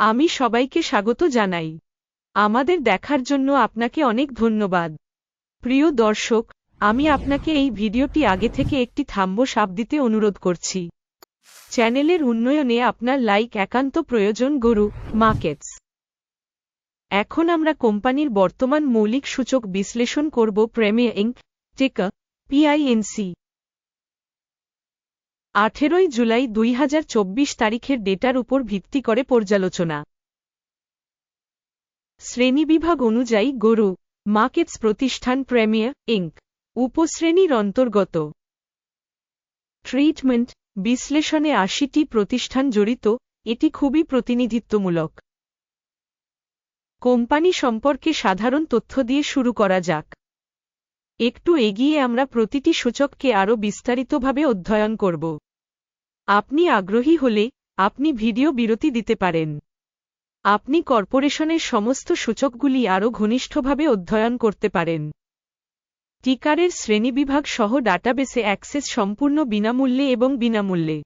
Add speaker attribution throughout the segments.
Speaker 1: আমি সবাইকে স্বাগত জানাই। আমাদের দেখার জন্য আপনাকে অনেক ধন্যবাদ। প্রিয় দর্শক, আমি আপনাকে এই ভিডিওটি আগে থেকে একটি থাম্ব সাপ দিতে অনুরোধ করছি। চ্যানেলের উন্নয়নে আপনার লাইক একান্ত প্রয়োজন গরু মার্কেটস এখন আমরা কোম্পানির বর্তমান মৌলিক সূচক বিশ্লেষণ করব প্রেমিয়া ইঙ্ক, টেকা, পিআইএনসি। আঠেরোই জুলাই দুই হাজার চব্বিশ তারিখের ডেটার উপর ভিত্তি করে পর্যালোচনা। শ্রেণীবিভাগ অনুযায়ী গরু, মার্কেটস প্রতিষ্ঠান প্রেমিয়া ইঙ্ক উপশ্রেণীর অন্তর্গত। ট্রিটমেন্ট, বিশ্লেষণে আশিটি প্রতিষ্ঠান জড়িত, এটি খুবই প্রতিনিধিত্বমূলক। কোম্পানি সম্পর্কে সাধারণ তথ্য দিয়ে শুরু করা যাক। একটু এগিয়ে আমরা প্রতিটি সূচককে আরও বিস্তারিতভাবে অধ্যয়ন করব। আপনি আগ্রহী হলে আপনি ভিডিও বিরতি দিতে পারেন। আপনি কর্পোরেশনের সমস্ত সূচকগুলি আরও ঘনিষ্ঠভাবে অধ্যয়ন করতে পারেন। টিকারের শ্রেণীবিভাগ সহ ডাটাবেসে অ্যাক্সেস সম্পূর্ণ বিনামূল্যে এবং বিনামূল্যে।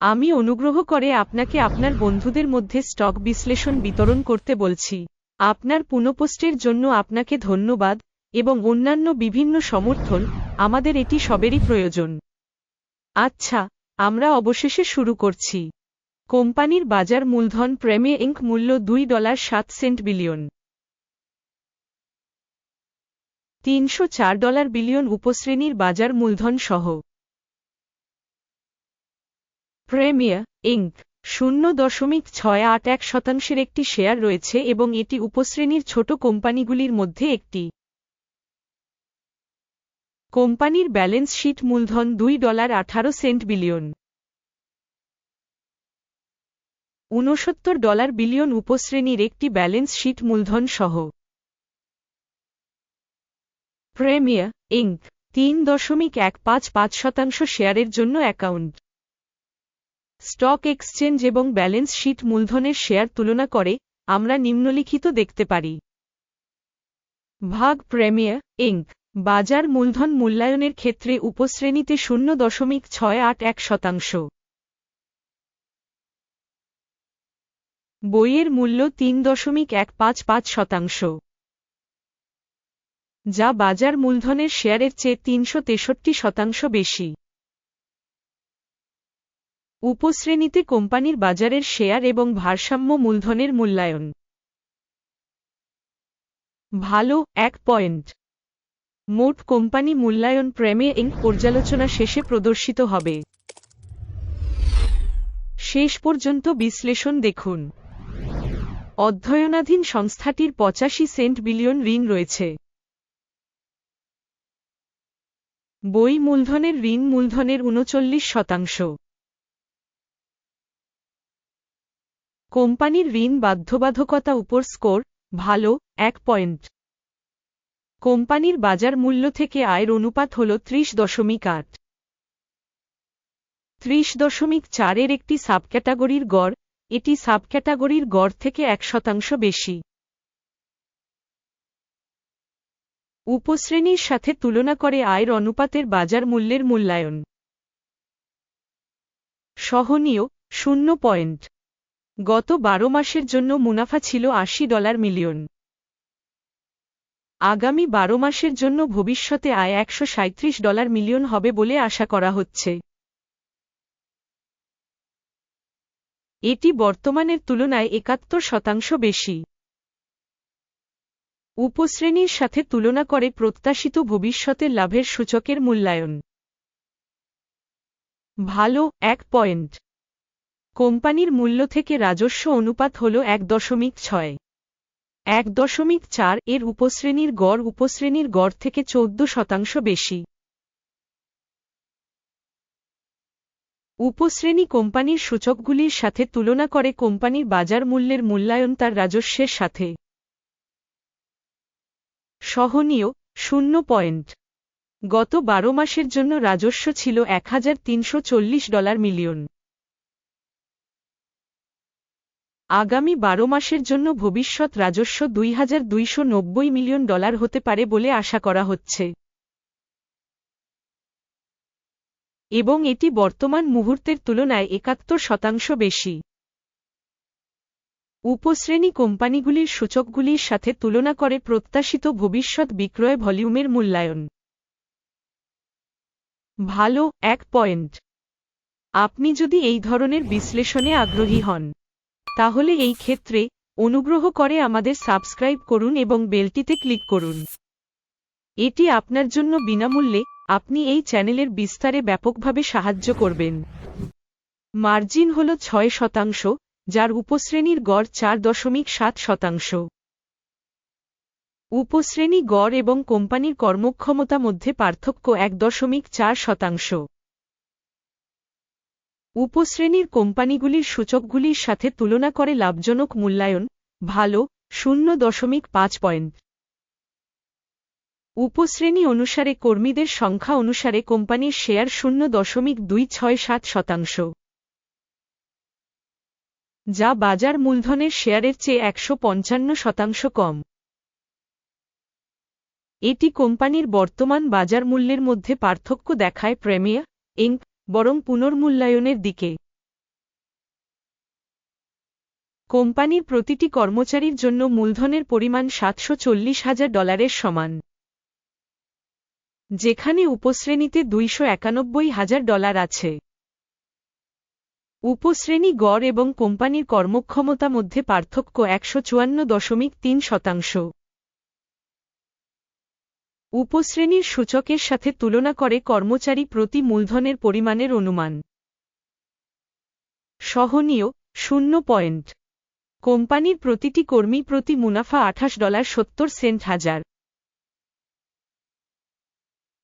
Speaker 1: আমি অনুগ্রহ করে আপনাকে আপনার বন্ধুদের মধ্যে স্টক বিশ্লেষণ বিতরণ করতে বলছি। আপনার পুনঃপোস্টের জন্য আপনাকে ধন্যবাদ। এবং অন্যান্য বিভিন্ন সমর্থন, আমাদের এটি সবেরই প্রয়োজন। আচ্ছা আমরা অবশেষে শুরু করছি। কোম্পানির বাজার মূলধন প্রেমে ইঙ্ক মূল্য দুই ডলার সাত সেন্ট বিলিয়ন। তিনশো চার ডলার বিলিয়ন উপশ্রেণীর বাজার মূলধন সহ। প্রেমিয়া ইঙ্ক শূন্য দশমিক ছয় আট এক শতাংশের একটি শেয়ার রয়েছে এবং এটি উপশ্রেণীর ছোট কোম্পানিগুলির মধ্যে একটি। কোম্পানির ব্যালেন্স শিট মূলধন দুই ডলার আঠারো সেন্ট বিলিয়ন। ঊনসত্তর ডলার বিলিয়ন উপশ্রেণীর একটি ব্যালেন্স শিট মূলধন সহ। প্রেমিয়া, ইঙ্ক, তিন দশমিক এক পাঁচ পাঁচ শতাংশ শেয়ারের জন্য অ্যাকাউন্ট। স্টক এক্সচেঞ্জ এবং ব্যালেন্স শিট মূলধনের শেয়ার তুলনা করে, আমরা নিম্নলিখিত দেখতে পারি। ভাগ প্রেমিয়া, ইঙ্ক বাজার মূলধন মূল্যায়নের ক্ষেত্রে উপশ্রেণীতে শূন্য দশমিক ছয় আট এক শতাংশ। বইয়ের মূল্য তিন দশমিক এক পাঁচ পাঁচ শতাংশ। যা বাজার মূলধনের শেয়ারের চেয়ে তিনশো তেষট্টি শতাংশ বেশি। উপশ্রেণীতে কোম্পানির বাজারের শেয়ার এবং ভারসাম্য মূলধনের মূল্যায়ন। ভালো, এক পয়েন্ট। মোট কোম্পানি মূল্যায়ন প্রেমে ইঙ্ক পর্যালোচনা শেষে প্রদর্শিত হবে। শেষ পর্যন্ত বিশ্লেষণ দেখুন। অধ্যয়নাধীন সংস্থাটির পঁচাশি সেন্ট বিলিয়ন ঋণ রয়েছে। বই মূলধনের ঋণ মূলধনের উনচল্লিশ শতাংশ। কোম্পানির ঋণ বাধ্যবাধকতা উপর স্কোর, ভালো, এক পয়েন্ট। কোম্পানির বাজার মূল্য থেকে আয়ের অনুপাত হল ত্রিশ দশমিক আট। ত্রিশ দশমিক চারের একটি সাবক্যাটাগরির গড়, এটি সাবক্যাটাগরির গড় থেকে এক শতাংশ বেশি। উপশ্রেণীর সাথে তুলনা করে আয়ের অনুপাতের বাজার মূল্যের মূল্যায়ন। সহনীয়, শূন্য পয়েন্ট। গত বারো মাসের জন্য মুনাফা ছিল আশি ডলার মিলিয়ন। আগামী বারো মাসের জন্য ভবিষ্যতে আয় একশো সাঁইত্রিশ ডলার মিলিয়ন হবে বলে আশা করা হচ্ছে। এটি বর্তমানের তুলনায় একাত্তর শতাংশ বেশি। উপশ্রেণীর সাথে তুলনা করে প্রত্যাশিত ভবিষ্যতের লাভের সূচকের মূল্যায়ন। ভালো, এক পয়েন্ট। কোম্পানির মূল্য থেকে রাজস্ব অনুপাত হল এক দশমিক ছয়। এক দশমিক চার এর উপশ্রেণীর গড় উপশ্রেণীর গড় থেকে চৌদ্দ শতাংশ বেশি। উপশ্রেণী কোম্পানির সূচকগুলির সাথে তুলনা করে কোম্পানির বাজার মূল্যের মূল্যায়ন তার রাজস্বের সাথে। সহনীয়, শূন্য পয়েন্ট। গত বারো মাসের জন্য রাজস্ব ছিল এক হাজার তিনশো চল্লিশ ডলার মিলিয়ন। আগামী বারো মাসের জন্য ভবিষ্যৎ রাজস্ব দুই হাজার দুইশ নব্বই মিলিয়ন ডলার হতে পারে বলে আশা করা হচ্ছে। এবং এটি বর্তমান মুহূর্তের তুলনায় একাত্তর শতাংশ বেশি। উপশ্রেণী কোম্পানিগুলির সূচকগুলির সাথে তুলনা করে প্রত্যাশিত ভবিষ্যৎ বিক্রয় ভলিউমের মূল্যায়ন। ভালো, এক পয়েন্ট। আপনি যদি এই ধরনের বিশ্লেষণে আগ্রহী হন তাহলে এই ক্ষেত্রে অনুগ্রহ করে আমাদের সাবস্ক্রাইব করুন এবং বেলটিতে ক্লিক করুন। এটি আপনার জন্য বিনামূল্যে আপনি এই চ্যানেলের বিস্তারে ব্যাপকভাবে সাহায্য করবেন। মার্জিন হল ছয় শতাংশ, যার উপশ্রেণীর গড় চার দশমিক সাত শতাংশ। উপশ্রেণী গড় এবং কোম্পানির কর্মক্ষমতা মধ্যে পার্থক্য এক দশমিক চার শতাংশ। উপশ্রেণীর কোম্পানিগুলির সূচকগুলির সাথে তুলনা করে লাভজনক মূল্যায়ন, ভালো, শূন্য দশমিক পাঁচ পয়েন্ট। উপশ্রেণী অনুসারে কর্মীদের সংখ্যা অনুসারে কোম্পানির শেয়ার শূন্য দশমিক দুই ছয় সাত শতাংশ। যা বাজার মূলধনের শেয়ারের চেয়ে একশো পঞ্চান্ন শতাংশ কম। এটি কোম্পানির বর্তমান বাজার মূল্যের মধ্যে পার্থক্য দেখায় প্রেমিয়া ইঙ্ক বরং পুনর্মূল্যায়নের দিকে। কোম্পানির প্রতিটি কর্মচারীর জন্য মূলধনের পরিমাণ সাতশো চল্লিশ হাজার ডলারের সমান। যেখানে উপশ্রেণীতে দুইশো একানব্বই হাজার ডলার আছে। উপশ্রেণী গড় এবং কোম্পানির কর্মক্ষমতা মধ্যে পার্থক্য একশো চুয়ান্ন দশমিক তিন শতাংশ। উপশ্রেণীর সূচকের সাথে তুলনা করে কর্মচারী প্রতি মূলধনের পরিমাণের অনুমান। সহনীয়, শূন্য পয়েন্ট। কোম্পানির প্রতিটি কর্মী প্রতি মুনাফা আঠাশ ডলার সত্তর সেন্ট হাজার।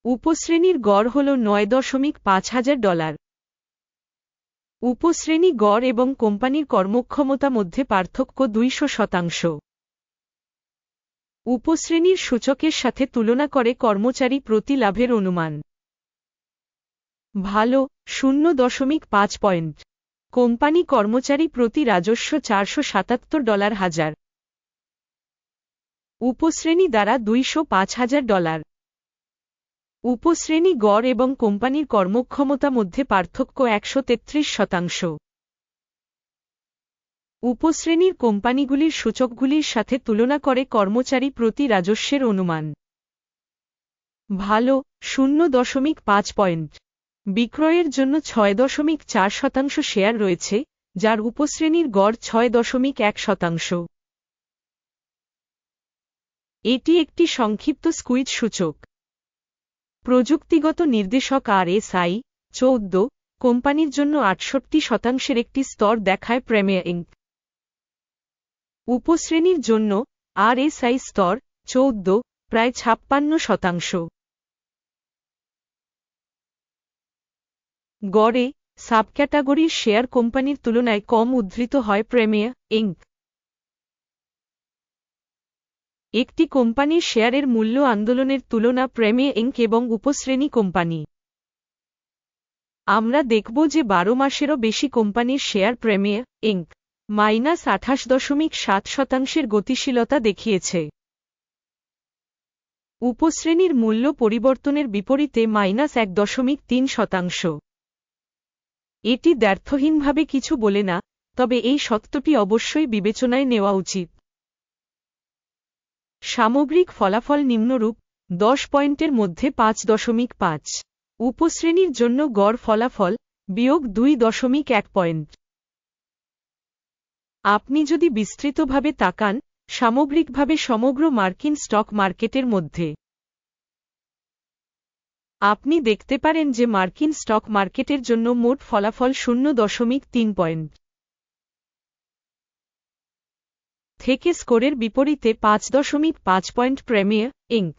Speaker 1: উপশ্রেণীর গড় হল নয় দশমিক পাঁচ হাজার ডলার। উপশ্রেণী গড় এবং কোম্পানির কর্মক্ষমতা মধ্যে পার্থক্য দুইশো শতাংশ। উপশ্রেণীর সূচকের সাথে তুলনা করে কর্মচারী প্রতি লাভের অনুমান। ভালো, শূন্য দশমিক পাঁচ পয়েন্ট। কোম্পানি কর্মচারী প্রতি রাজস্ব চারশো সাতাত্তর ডলার হাজার। উপশ্রেণী দ্বারা দুইশো পাঁচ হাজার ডলার। উপশ্রেণী গড় এবং কোম্পানির কর্মক্ষমতা মধ্যে পার্থক্য একশো তেত্রিশ শতাংশ। উপশ্রেণীর কোম্পানিগুলির সূচকগুলির সাথে তুলনা করে কর্মচারী প্রতি রাজস্বের অনুমান। ভালো, শূন্য দশমিক পাঁচ পয়েন্ট। বিক্রয়ের জন্য ছয় দশমিক চার শতাংশ শেয়ার রয়েছে, যার উপশ্রেণীর গড় ছয় দশমিক এক শতাংশ। এটি একটি সংক্ষিপ্ত স্কুইজ সূচক। প্রযুক্তিগত নির্দেশক আর এসআই চৌদ্দ, কোম্পানির জন্য আটষট্টি শতাংশের একটি স্তর দেখায় প্রেমিয়া ইঙ্ক উপশ্রেণীর জন্য আর এসআই স্তর চৌদ্দ, প্রায় ছাপ্পান্ন শতাংশ। গড়ে সাবক্যাটাগরির শেয়ার কোম্পানির তুলনায় কম উদ্ধৃত হয় প্রেমিয়া ইঙ্ক। একটি কোম্পানির শেয়ারের মূল্য আন্দোলনের তুলনা প্রেমিয়া ইঙ্ক এবং উপশ্রেণী কোম্পানি। আমরা দেখব যে বারো মাসেরও বেশি কোম্পানির শেয়ার প্রেমিয়া ইঙ্ক। মাইনাস আঠাশ দশমিক সাত শতাংশের গতিশীলতা দেখিয়েছে। উপশ্রেণীর মূল্য পরিবর্তনের বিপরীতে মাইনাস এক দশমিক তিন শতাংশ। এটি দ্ব্যর্থহীনভাবে কিছু বলে না, তবে এই সত্যটি অবশ্যই বিবেচনায় নেওয়া উচিত। সামগ্রিক ফলাফল নিম্নরূপ, দশ পয়েন্টের মধ্যে পাঁচ দশমিক পাঁচ। উপশ্রেণীর জন্য গড় ফলাফল, বিয়োগ দুই দশমিক এক পয়েন্ট। আপনি যদি বিস্তৃতভাবে তাকান, সামগ্রিকভাবে সমগ্র মার্কিন স্টক মার্কেটের মধ্যে। আপনি দেখতে পারেন যে মার্কিন স্টক মার্কেটের জন্য মোট ফলাফল শূন্য দশমিক তিন পয়েন্ট থেকে স্কোরের বিপরীতে পাঁচ দশমিক পাঁচ পয়েন্ট প্রেমিয়ার, ইঙ্ক।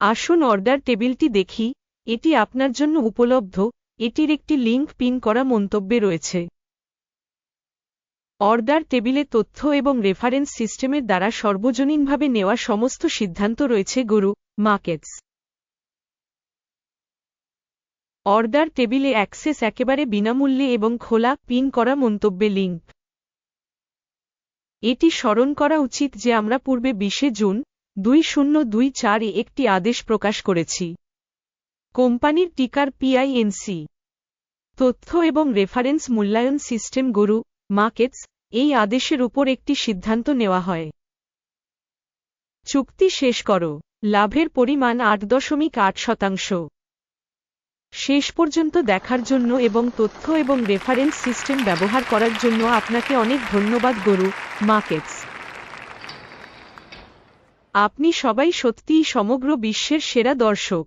Speaker 1: আসুন অর্ডার টেবিলটি দেখি। এটি আপনার জন্য উপলব্ধ। এটির একটি লিঙ্ক পিন করা মন্তব্যে রয়েছে। অর্ডার টেবিলে তথ্য এবং রেফারেন্স সিস্টেমের দ্বারা সর্বজনীনভাবে নেওয়া সমস্ত সিদ্ধান্ত রয়েছে, গুরু মার্কেটস অর্ডার টেবিলে অ্যাক্সেস একেবারে বিনামূল্যে এবং খোলা, পিন করা মন্তব্যে লিঙ্ক। এটি স্মরণ করা উচিত যে আমরা পূর্বে বিশে জুন দুই শূন্য দুই চারে একটি আদেশ প্রকাশ করেছি। কোম্পানির টিকার পিআইএনসি। তথ্য এবং রেফারেন্স মূল্যায়ন সিস্টেম, গুরু মার্কেটস এই আদেশের উপর একটি সিদ্ধান্ত নেওয়া হয়। চুক্তি শেষ করো। লাভের পরিমাণ আট দশমিক আট শতাংশ। শেষ পর্যন্ত দেখার জন্য এবং তথ্য এবং রেফারেন্স সিস্টেম ব্যবহার করার জন্য আপনাকে অনেক ধন্যবাদ, গরু মার্কেটস। আপনি সবাই সত্যিই সমগ্র বিশ্বের সেরা দর্শক।